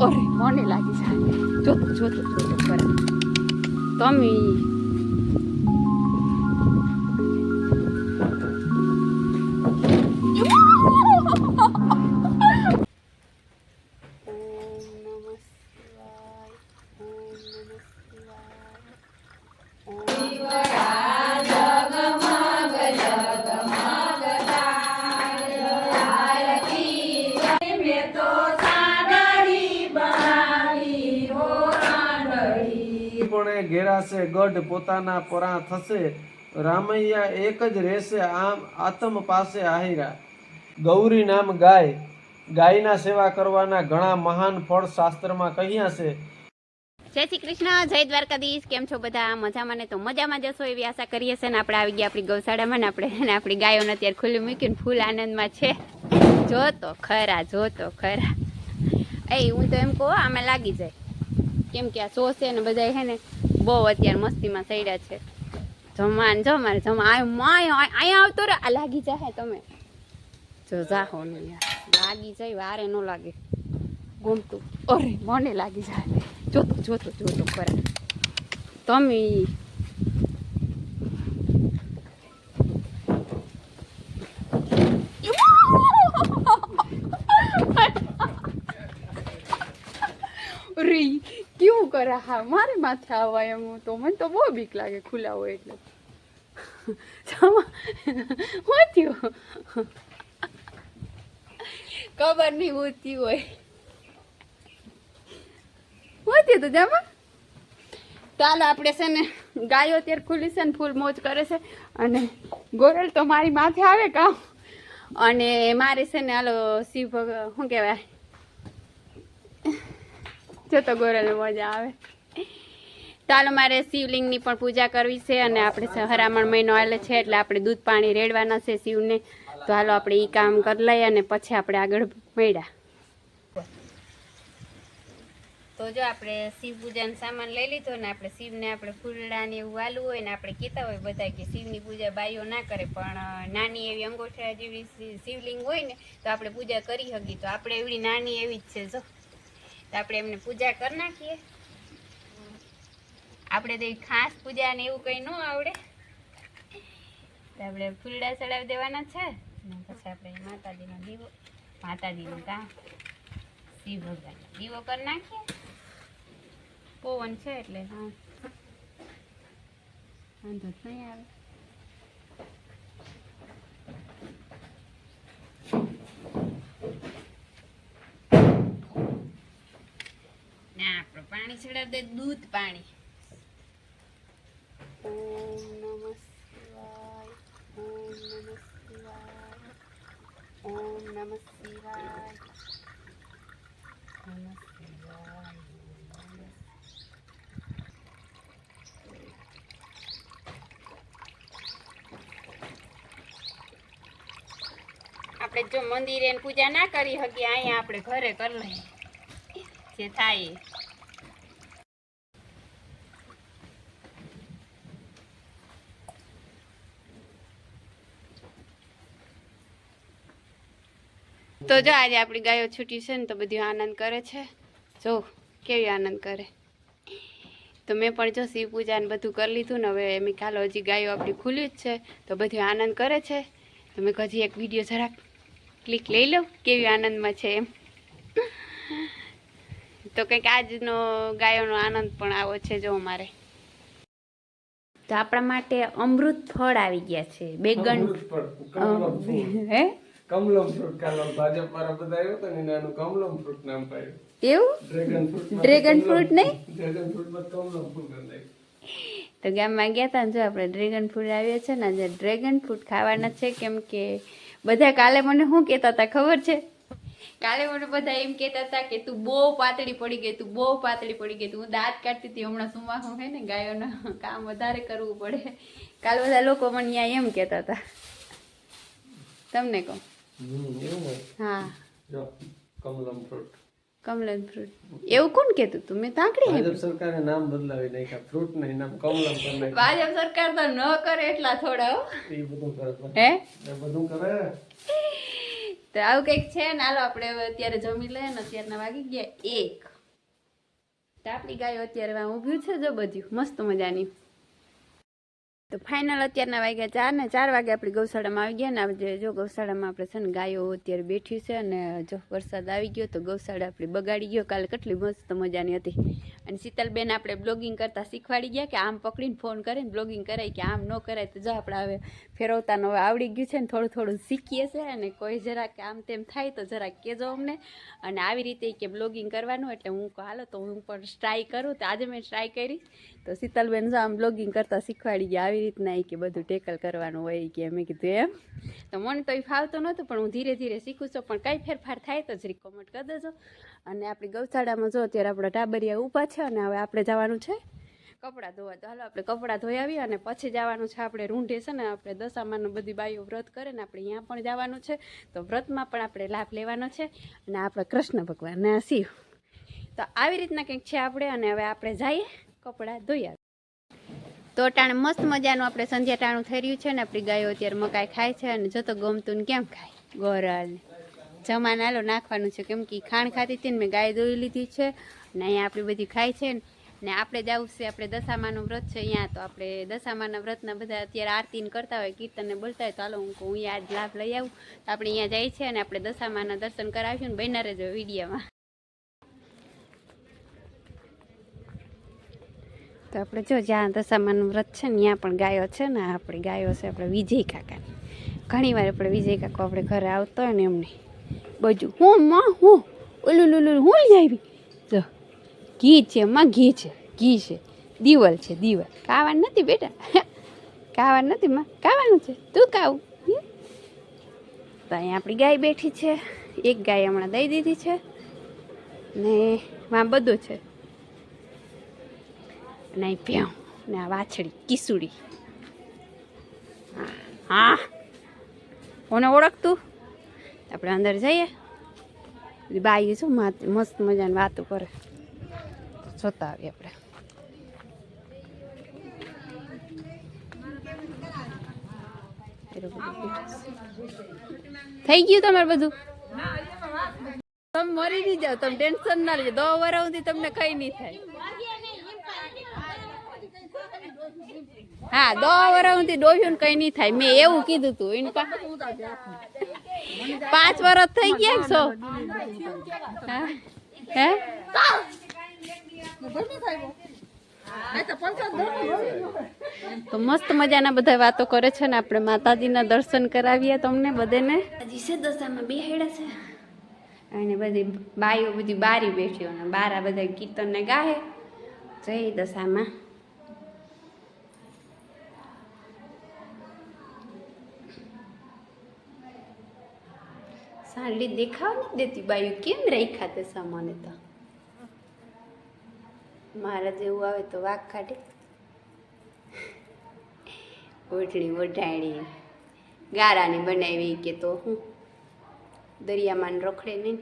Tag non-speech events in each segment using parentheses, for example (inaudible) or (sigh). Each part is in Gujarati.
અરે મને લાગી જાય જોતો જોતો જોતો ખરા તમે એ ગઢ પોતાના પરા થશે. રામૈયા એક જ રહેશે, આમ આતમ પાસે આહિરા. ગૌરી નામ ગાય. ગાયના સેવા કરવાના ઘણા મહાન ફળ શાસ્ત્રમાં કહ્યા છે. જય શ્રી કૃષ્ણ, જય દ્વારકાધીશ. કેમ છો બધા? મજામાં ને તો મજામાં જશો એવી આશા કરીએ છે ને આપણે આવી ગયા આપણી ગૌશાળામાં ને આપણે આપણી ગાયોને અત્યારે ખુલ્લી મૂકીને ફૂલ આનંદમાં છે. જોતો ખરા જોતો ખરા. એ, હું તો એમ કહું, આમાં લાગી જાય. કેમ કે આ સોસે ને બધા છે ને બહુ અત્યારે મસ્તીમાં ચડ્યા છે. જમાન જો મારે જમા અહીંયા આવતો રે આ લાગી જાય તમે. જો જાહો ને લાગી જાય, વારે ન લાગે. ગમતું. અરે, મને લાગી જાય જોતો જોતો જોતો ખરા. તમે અરે કેવું કરે? હા, મારે માથે આવવા એમ તો. મને તો બહુ બીક લાગે ખુલ્લા હોય એટલે. હું થયું? ખબર નહીં, હું થયું હોય. હું થયું તું જામા? ચાલો આપણે છે ને ગાયો અત્યારે ખુલ્લી છે ને ફૂલ મોજ કરે છે. અને ગોરલ તો મારી માથે આવે કામ. અને મારે છે ને હાલો શિવ ભગ શું કહેવાય? જો તો ગોરલને મજા આવે. ચાલો, મારે શિવલિંગની પણ પૂજા કરવી છે અને આપણે હરામણ મહિનો આવેલો છે એટલે આપણે દૂધ પાણી રેડવાના છે શિવને. તો હાલો, આપણે એ કામ કરી લઈએ અને પછી આપણે આગળ મળ્યા. તો જો આપણે શિવ પૂજાનો સામાન લઈ લીધો ને આપણે શિવને આપણે ફૂલડા ને એવું વાલું હોય ને આપણે કહેતા હોય બધા કે શિવની પૂજા બાઈઓ ના કરે, પણ નાની એવી અંગોઠા જેવી શિવલિંગ હોય ને તો આપણે પૂજા કરી શકીએ તો આપણે એવડી નાની એવી જ છે, જો. તો આપણે એમને પૂજા કરી નાખીએ. આપણે તો ખાસ પૂજા ને એવું કંઈ ન આવડે. તો આપણે ફૂલડા ચડાવી દેવાના છે. ને પછી આપણે માતાજીનો દીવો, માતાજીનું કામ શિવ ભગવાન દીવો કરી નાખીએ. પવન છે એટલે, હા. વાંધો નહીં આવે. આપણે પાણી ચડાવી દે, દૂધ પાણી. ઓમ નમઃ શિવાય, ઓમ નમઃ ઓમ નમઃ શિવાય. આપણે જો મંદિરે પૂજા ના કરી શકીએ અહીંયા આપણે ઘરે કરી લઈએ. જે થાય તો જો આજે આપણી ગાયો છૂટી છે ને તો બધું આનંદ કરે છે. જો કેવી આનંદ કરે. તો મેં પણ જો શિવ પૂજા ને બધું કરી લીધું ને હવે એમ કાલો હજી ગાયો આપણી ખુલ્લી જ છે તો બધી આનંદ કરે છે. તો મેં હજી એક વીડિયો જરાક ક્લિક લઈ લઉં કેવી આનંદમાં છે એમ. તો કંઈક આજનો ગાયોનો આનંદ પણ આવો છે જો અમારે. તો આપણા માટે અમૃત ફળ આવી ગયા છે બેગન. હે? કમલમ ફ્રૂટ કાલમ ભાજપ વાળા બધા આવ્યો તો ને એનું કમલમ ફ્રૂટ નામ પાડ્યું. એવું? ડ્રેગન ફ્રૂટ ડ્રેગન ફ્રૂટ નહીં? ડ્રેગન ફ્રૂટમાં કમલમ ફ્રૂટ નાખ્યું. તો ગામમાં ગયા હતા જો આપણે ડ્રેગન ફ્રૂટ આવ્યા છે ને આજે ડ્રેગન ફ્રૂટ ખાવાના છે કેમ કે બધા કાલે મને શું કહેતા હતા ખબર છે? કાલે મને બધા એમ કહેતા હતા કે તું બહુ પાતળી પડી ગઈ તું બહુ પાતળી પડી ગઈ તું હું દાંત કાઢતી હતી હમણાં સુમાખું હે ને ગાયોના કામ વધારે કરવું પડે. કાલે બધા લોકો મને અહીંયા એમ કહેતા હતા. તમને કહું. હા. જો કમલમ ફ્રૂટ કમલન ફ્રૂટ એવું કોણ કહેતું તું? મેં તાંકડી ભાજપ સરકારે નામ બદલાવી નાખ્યા. ફ્રૂટ નહીં નામ કમલમ કરી નાખ્યું. ભાજપ સરકાર તો ન કરે એટલા થોડા એ બધું કરે હે? એ બધું કરે? તો આવું કંઈક છે ને હાલો આપણે હવે અત્યારે જમી લઈએ ને અત્યારના વાગી ગયા એક. તો આપણી ગાયો અત્યારે ઊભ્યું છે જો બધું. મસ્ત મજાની. તો ફાઇનલ અત્યારના વાગ્યા ચાર ને ચાર વાગે આપણી ગૌશાળામાં આવી ગયા ને આપણે જો ગૌશાળામાં આપણે છે ને ગાયો અત્યારે બેઠી છે અને જો વરસાદ આવી ગયો તો ગૌશાળા આપણી બગાડી ગયો. કાલે કેટલી મસ્ત મજાની હતી. અને શીતલબેન આપણે બ્લોગિંગ કરતા શીખવાડી ગયા કે આમ પકડીને ફોન કરીને બ્લોગિંગ કરાય કે આમ ન કરાય તો જો આપણે હવે ફેરવતા હવે આવડી ગયું છે ને થોડું થોડું શીખીએ છે અને કોઈ જરાક આમ તેમ થાય તો જરાક કહેજો અમને. અને આવી રીતે કે બ્લોગિંગ કરવાનું એટલે હું હાલો તો હું પણ ટ્રાય કરું. તો આજે મેં ટ્રાય કરી. તો શીતલબેન જો આમ બ્લોગિંગ કરતાં શીખવાડી ગયા. આવી રીતના એ કે બધું ટેકલ કરવાનું હોય કે મેં કીધું એમ. તો મને તો એ ફાવતું નહોતું, પણ હું ધીરે ધીરે શીખું છું. પણ કંઈ ફેરફાર થાય તો જરી કોમેન્ટ કરી દેજો. અને આપણી ગૌશાળામાં જો અત્યારે આપણા ટાબરિયા ઊભા છે અને હવે આપણે જવાનું છે કપડાં ધોવા. તો હાલો, આપણે કપડાં ધોઈ આવીએ અને પછી જવાનું છે આપણે રૂંઢે છે ને, આપણે દશામાનું બધી બાઈઓ વ્રત કરે ને, આપણે અહીંયા પણ જવાનું છે. તો વ્રતમાં પણ આપણે લાભ લેવાનો છે. અને આપણે કૃષ્ણ ભગવાનના શિવ તો આવી રીતના કંઈક છે આપણે, અને હવે આપણે જઈએ કપડાં ધોઈ તો ટાણે મસ્ત મજાનું આપણે સંધ્યા ટાણું થઈ રહ્યું છે ને, આપણી ગાયો અત્યારે મકાઈ ખાય છે અને જો તો ગમતું ને કેમ ખાય? ગોરલને જમાન આલો નાખવાનું છે, કેમ કે ખાણ ખાતી હતી ને મેં ગાય દોઈ લીધી છે ને અહીંયા આપણી બધી ખાય છે ને. આપણે જવું છે આપણે દશામાનું વ્રત છે અહીંયા, તો આપણે દશામાના વ્રતના બધા અત્યારે આરતીને કરતા હોય, કીર્તનને બોલતા હોય, તો હાલો હું કહું અહીંયા જ લાભ લઈ આવું. તો આપણે અહીંયા જાય છે અને આપણે દશામાના દર્શન કરાવીશું ને, બન્યા રહેજો વિડીયોમાં. તો આપણે જો જ્યાં દશામાનું વ્રત છે ને, ત્યાં પણ ગાયો છે ને આપણી ગાયો છે આપણે વિજય કાકાની. ઘણી વાર આપણે વિજય કાકો આપણે ઘરે આવતો હોય ને એમને. બધું, હું, માં, હું? ઓલું લુલું હું લઈ આવી. જો, ઘી છે માં ઘી છે ઘી છે. દીવલ છે, દીવલ. ખાવાનું નથી બેટા. (laughs) ખાવાનું નથી, માં. ખાવાનું છે. તું હમ? તો અહીંયા આપણી ગાય બેઠી છે. એક ગાય હમણાં દઈ દીધી છે. ને, માં બધું છે. અને અહીં ને આ વાછડી કિસુડી. હા. કોને ઓળખતું? આપણે અંદર જઈએ. બાઈ શું મસ્ત મજાની વાતો કરે. જોતા આવીએ આપણે. થઈ ગયું તમારે બધું? તમે મરી નહીં જાઓ તમે ટેન્શન ના લેજો. દો વરા સુધી તમને કઈ નહીં થાય. હા દો વરા સુધી ડોહ્યું કઈ નહીં થાય. મેં એવું કીધું તું, એને પાંચ વર્ષ થઈ ગયા છો હે તો મસ્ત મજાના બધા વાતો કરે છે ને આપણે માતાજીના દર્શન કરાવીએ તમને બધેને. જીસે દશામાં બે છે અને બધી બાઈઓ બધી બારી બેઠી અને બારા બધા કીર્તનને ગાહે જય દશામાં. સાંડી દેખાવ નથી દેતી બાયું? કેમ રહી ખાતે સામાને તો? મારા જેવું આવે તો વાઘ કાઢે. ઓઢણી ઓઢાણી. ગારાની બનાવી કે તો હું? દરિયામાં રખડે નહીં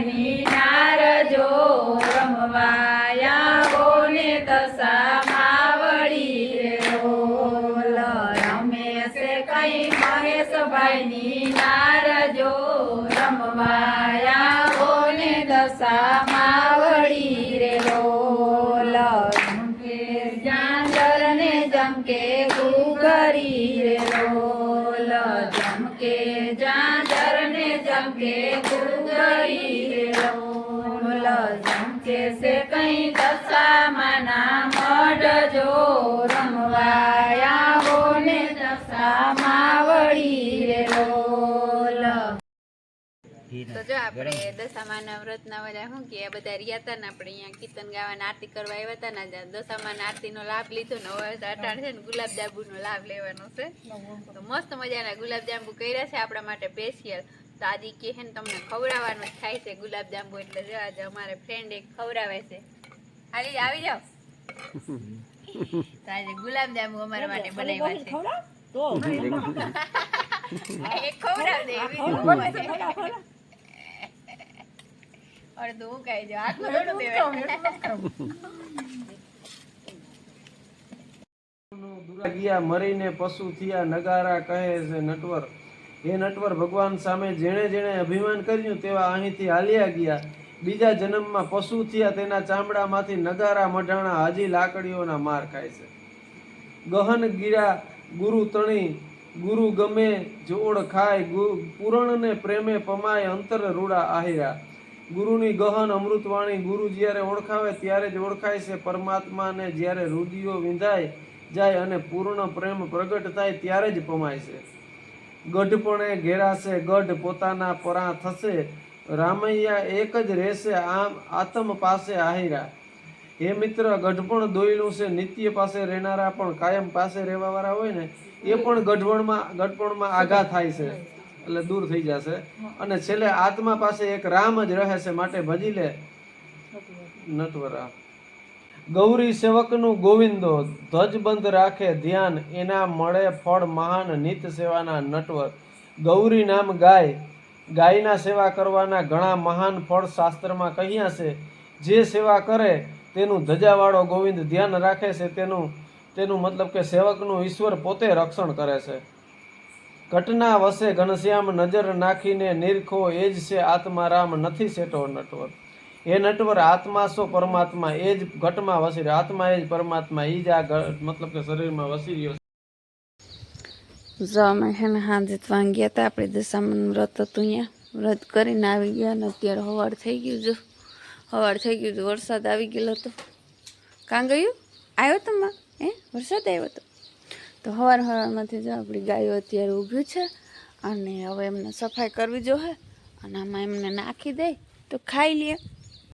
ની નારજો રમવાયા બોને તસા માવડી રમેશ કઈ મહેશભાઈ ની નારજો રમવાયા બોને દશા માવડી રે રોલ જાંજર જમકે ગુગરી રે રોલ જમકે ને રે રોલ જમકે છે કઈ મઢ જો રમવાયા બોને દશામાં વળી તો જો આપણે દશામાના વ્રતના બધા શું કે બધા રહ્યા હતા ને આપણે અહીંયા કીર્તન ગાવાના, આરતી કરવા આવ્યા હતા ને દશામાના આરતીનો લાભ લીધો ને હવે અટાણ છે ને ગુલાબ જાંબુનો લાભ લેવાનો છે. તો મસ્ત મજાના ગુલાબ જાંબુ કર્યા છે આપણા માટે સ્પેશિયલ તો આજે કે છે ને તમને ખવડાવવાનું થાય છે ગુલાબ જાંબુ એટલે જો આજે અમારે ફ્રેન્ડ એક ખવડાવે છે. હાલી આવી જાઓ. તો આજે ગુલાબ જાંબુ અમારા માટે બનાવ્યા છે. ખવડાવ? દે? અડધું થોડું દેવાય. મરીને પશુ થયા નગારા કહે છે નટવર. હે નટવર, ભગવાન સામે જેણે જેણે અભિમાન કર્યું તેવા અહીંથી હાલ્યા ગયા. બીજા જન્મમાં પશુ થયા તેના ચામડામાંથી નગારા, મઢાણા, હજી લાકડીઓના માર ખાય છે. ગહન ગીરા ગુરુ તણી, ગુરુ ગમે જોડ ખાય પૂરણને પ્રેમે પમાય અંતર રૂડા આહિરા. ગુરુની ગહન અમૃતવાણી ગુરુ જ્યારે ઓળખાવે ત્યારે જ ઓળખાય છે, પરમાત્માને જ્યારે રુદિયો વિંધાય જાય અને પૂર્ણ પ્રેમ પ્રગટ થાય ત્યારે જ પમાય છે. ગઢપણે ઘેરાશે, ગઢ પોતાના પરા થશે. રામૈયા એક જ રહેશે, આમ આતમ પાસે આહિરા. હે મિત્ર, ગઢપણ દોયલું છે, નિત્ય પાસે રહેનારા પણ કાયમ પાસે રહેવા વાળા હોય ને, એ પણ ગઢપણમાં ગઢપણમાં આઘા થાય છે. એટલે દૂર થઈ જશે. અને છેલ્લે આત્મા પાસે એક રામ જ રહે છે, માટે ભજી લે. નટવરા. ગૌરી સેવકનું ગોવિંદો ધ્વજબંધ રાખે ધ્યાન, એના મળે ફળ મહાન નિત સેવાના નટવર. ગૌરી નામ ગાય, ગાયના સેવા કરવાના ઘણા મહાન ફળ શાસ્ત્રમાં કહ્યા છે. જે સેવા કરે તેનું ધજાવાળો ગોવિંદ ધ્યાન રાખે છે, તેનું તેનું મતલબ કે સેવકનું ઈશ્વર પોતે રક્ષણ કરે છે. ઘટના વસે ઘનશ્યામ નજર નાખીને નિરખો, એ જ છે આત્મા રામ નથી સેટો નટવર. એ નટવર આત્મા સો પરમાત્મા, એ જ ઘટમાં વસી રહ્યો. આત્મા એ જ પરમાત્મા એ જ આ મતલબ કે શરીરમાં વસી રહ્યો જો અમે છે ને સાંજે વાંગ્યા હતા આપણે દશામાનું વ્રત હતું અહીંયા. વ્રત કરીને આવી ગયા ને અત્યારે હવાર થઈ ગયું જો. હવાર થઈ ગયું તો વરસાદ આવી ગયેલો હતો. કાં ગયું? આવ્યો તો માં? હે? વરસાદ આવ્યો હતો તો હવાર હવારમાંથી જો આપણી ગાયો અત્યારે ઊભી છે અને હવે એમને સફાઈ કરવી જોઈએ અને આમાં એમને નાખી દે તો ખાઈ લે.